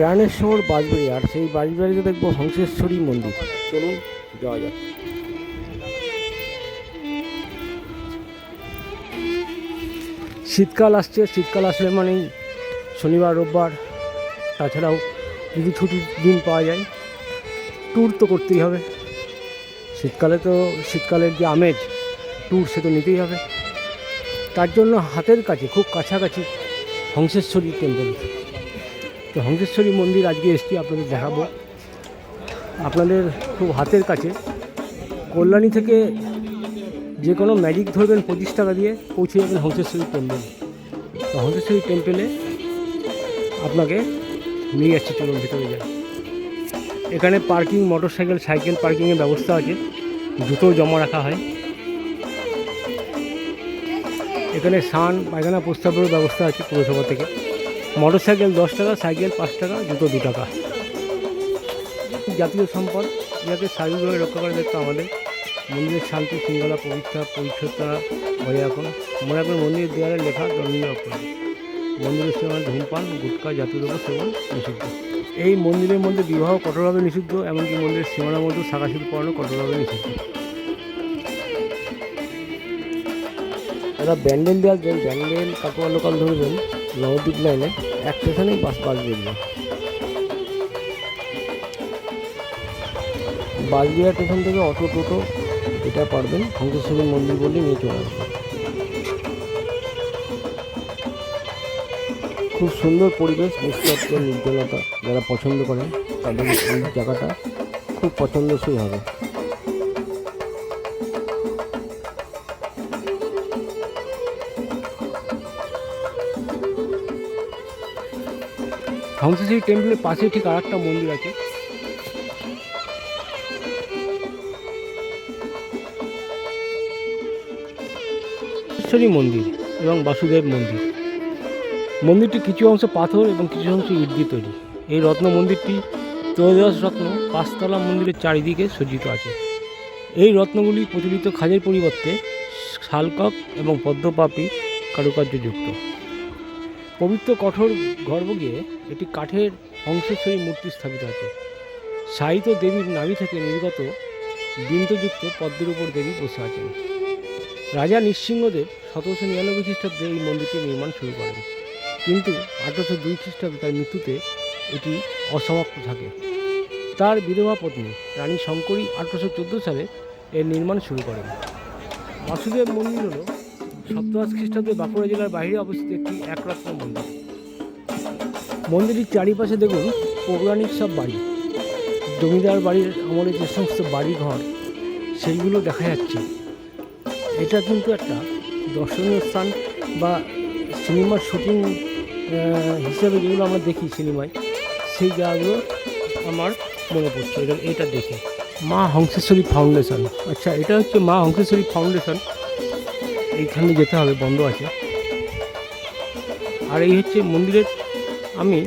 প্রাণের শহর বাঁশবাড়ি আর সেই বাজবাড়িতে দেখব হংসেশ্বরী মন্দির। চলুন যাওয়া যাক। শীতকাল আসছে শীতকাল আসলে মানেই শনিবার রোববার। তাছাড়াও যদি ছুটির দিন পাওয়া যায় ট্যুর তো করতেই হবে। শীতকালে তো শীতকালের যে আমেজ ট্যুর সে তো নিতেই হবে। তার জন্য হাতের কাছে খুব কাছাকাছি হংসেশ্বরী টেম্পল তো হংসেশ্বরী মন্দির আজকে এসছি, আপনাদের দেখাবো। আপনাদের খুব হাতের কাছে। কল্যাণী থেকে যে কোনো ম্যাজিক ধরবেন পঁচিশ টাকা দিয়ে পৌঁছে যাবেন হংসেশ্বরী টেম্পল তো হংসেশ্বরী টেম্পলে আপনাকে নিয়ে যাচ্ছি, চলুন ভিতরে যাই। এখানে পার্কিং মোটর সাইকেল সাইকেল পার্কিংয়ের ব্যবস্থা আছে। জুতো জমা রাখা হয়। এখানে সান পায়খানা প্রস্তাবের ব্যবস্থা আছে পুরসভা থেকে। মোটর সাইকেল দশ টাকা, সাইকেল পাঁচ টাকা, জুতো দু টাকা। জাতীয় সম্পদ যাকে স্বাভাবিকভাবে রক্ষা করে দেখতে আমাদের। মন্দিরের শান্তি, শৃঙ্খলা পরীক্ষা পরিচ্ছন্নতা বজায় রাখুন। মনে রাখবেন মন্দিরের দেওয়ালে লেখা দণ্ডনীয় অপরাধ মন্দিরের সেবনে ধূমপান গুটকা জাতীয় দ্রব্য সেবন নিষিদ্ধ। এই মন্দিরের মধ্যে বিবাহ কঠোরভাবে নিষিদ্ধ, এমনকি মন্দিরের সীমানার মধ্যে শাখা পড়ানো কঠোরভাবে নিষিদ্ধ। এরা ব্যান্ডেল দেওয়ার দেন ব্যান্ডেল কাকুয়া লোকাল ধরবেন নবদ্বীপ লাইনে এক স্টেশনেই বাস বাস বেরিয়ে বাসবিহার স্টেশন থেকে অটো টোটো এটা পারবেন হংসেশ্বরী মন্দির বলে নিয়ে চলে আসবেন। খুব সুন্দর পরিবেশ, নিস্তব্ধ, নির্জনতা, যারা পছন্দ করেন, তাদের এই জায়গাটা খুব পছন্দসই হবে। হংসেশ্বরী টেম্পলের পাশে ঠিক আর একটা মন্দির আছে। ঈশ্বরী মন্দির এবং বাসুদেব মন্দির। মন্দিরটি কিছু অংশ পাথর এবং কিছু অংশ ইট দিয়ে তৈরি। এই রত্ন মন্দিরটি ত্রয়োদশ রত্ন পাঁচতলা মন্দিরের চারিদিকে সজ্জিত আছে। এই রত্নগুলি প্রচলিত খাজের পরিবর্তে শালকক এবং পদ্মপাপি কারুকার্যযুক্ত। পবিত্র কঠোর গর্ভ গিয়ে একটি কাঠের অংশেশ্বরী মূর্তি স্থাপিত আছে। সাহিত্য দেবীর নাভি থেকে নির্গত বিন্দুযুক্ত পদ্মের উপর দেবী বসে আছেন। রাজা নৃসিংহদেব সতেরোশো নিরানব্বই খ্রিস্টাব্দে এই মন্দিরটি নির্মাণ শুরু করেন। কিন্তু আঠারোশো দুই খ্রিস্টাব্দে তার মৃত্যুতে এটি অসমাপ্ত থাকে। তার বিধবা পত্নী রানী শঙ্করী আঠারোশো চোদ্দ সালে এর নির্মাণ শুরু করেন। বাসুদেব মন্দির হল সপ্তদশ খ্রিস্টাব্দে বাঁকুড়া জেলার বাইরে অবস্থিত একটি একরত্ন মন্দির। মন্দিরের চারিপাশে দেখুন পৌরাণিক সব বাড়ি। জমিদার বাড়ির আমলে যে সমস্ত বাড়ি ঘর সেইগুলো দেখা যাচ্ছে। এটা কিন্তু একটা দর্শনীয় স্থান বা সিনেমার শুটিং হিসাবে যেগুলো আমরা দেখি সিনেমায়, সেই জায়গাগুলো আমার মনে পড়ছে। এটা এটা দেখে। মা হংসেশ্বরী ফাউন্ডেশন। আচ্ছা এটা হচ্ছে মা হংসেশ্বরী ফাউন্ডেশন। এইখানে যেতে হবে, বন্ধ আছে। আর এই হচ্ছে মন্দিরের, আমি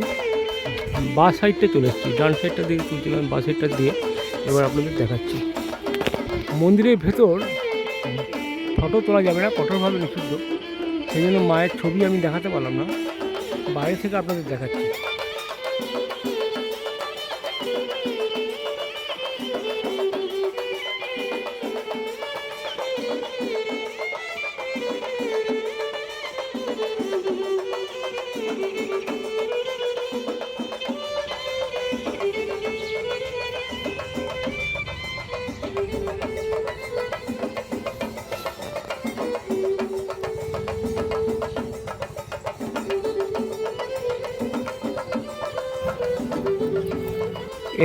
বা সাইডটা চলে এসেছি, ডান সাইডটা দিকে তুলছিলাম বা সাইডটা দিয়ে এবার আপনাদের দেখাচ্ছি। মন্দিরের ভেতর ফটো তোলা যাবে না কঠোরভাবে নিষিদ্ধ। সেই জন্য মায়ের ছবি আমি দেখাতে পারলাম না, বাইরে থেকে আপনাদের দেখাচ্ছি।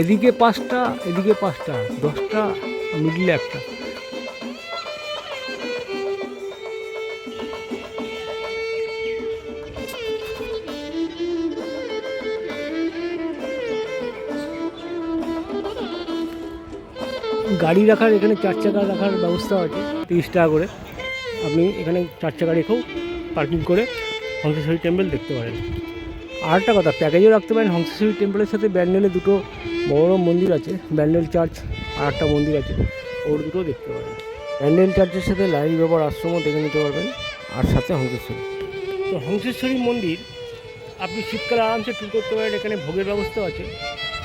এদিকে পাঁচটা এদিকে পাঁচটা, দশটা, মিডলে একটা। গাড়ি রাখার, এখানে চার চাকা রাখার ব্যবস্থা আছে, তিরিশ টাকা করে। আপনি এখানে চার চাকা রেখেও পার্কিং করে হংসেশ্বরী টেম্পল দেখতে পারেন। আর একটা কথা, প্যাকেজও রাখতে পারেন, হংসেশ্বরী টেম্পলের সাথে ব্যান্ডেলে দুটো বড় মন্দির আছে, ব্যান্ডেল চার্চ আর একটা মন্দির আছে। ওর দুটো দেখতে পারেন ব্যান্ডেল চার্চের সাথে লাইন ব্যবহার আশ্রমও দেখে নিতে পারবেন, আর সাথে হংসেশ্বরী। তো হংসেশ্বরী মন্দির, আপনি শীতকালে আরামসে ট্যুর করতে পারেন, এখানে ভোগের ব্যবস্থাও আছে।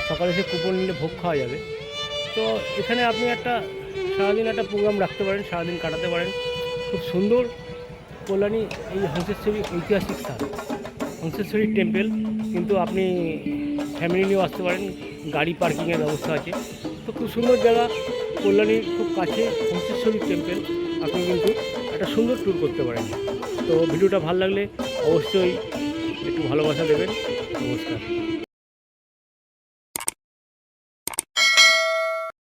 সকালে এসে কুপন নিলে ভোগ খাওয়া যাবে। তো এখানে আপনি একটা, সারাদিন একটা প্রোগ্রাম রাখতে পারেন, সারাদিন কাটাতে পারেন। খুব সুন্দর কল্যাণী এই হংসেশ্বরী ঐতিহাসিক স্থান। হংসেশ্বরী টেম্পল কিন্তু আপনি ফ্যামিলি নিয়েও আসতে পারেন। গাড়ি পার্কিংয়ের ব্যবস্থা আছে। তো খুব সুন্দর জায়গা। কল্যাণীর খুব কাছে হংসেশ্বরী টেম্পল আপনি কিন্তু একটা সুন্দর ট্যুর করতে পারেন। তো ভিডিওটা ভালো লাগলে অবশ্যই একটু ভালোবাসা দেবেন। নমস্কার।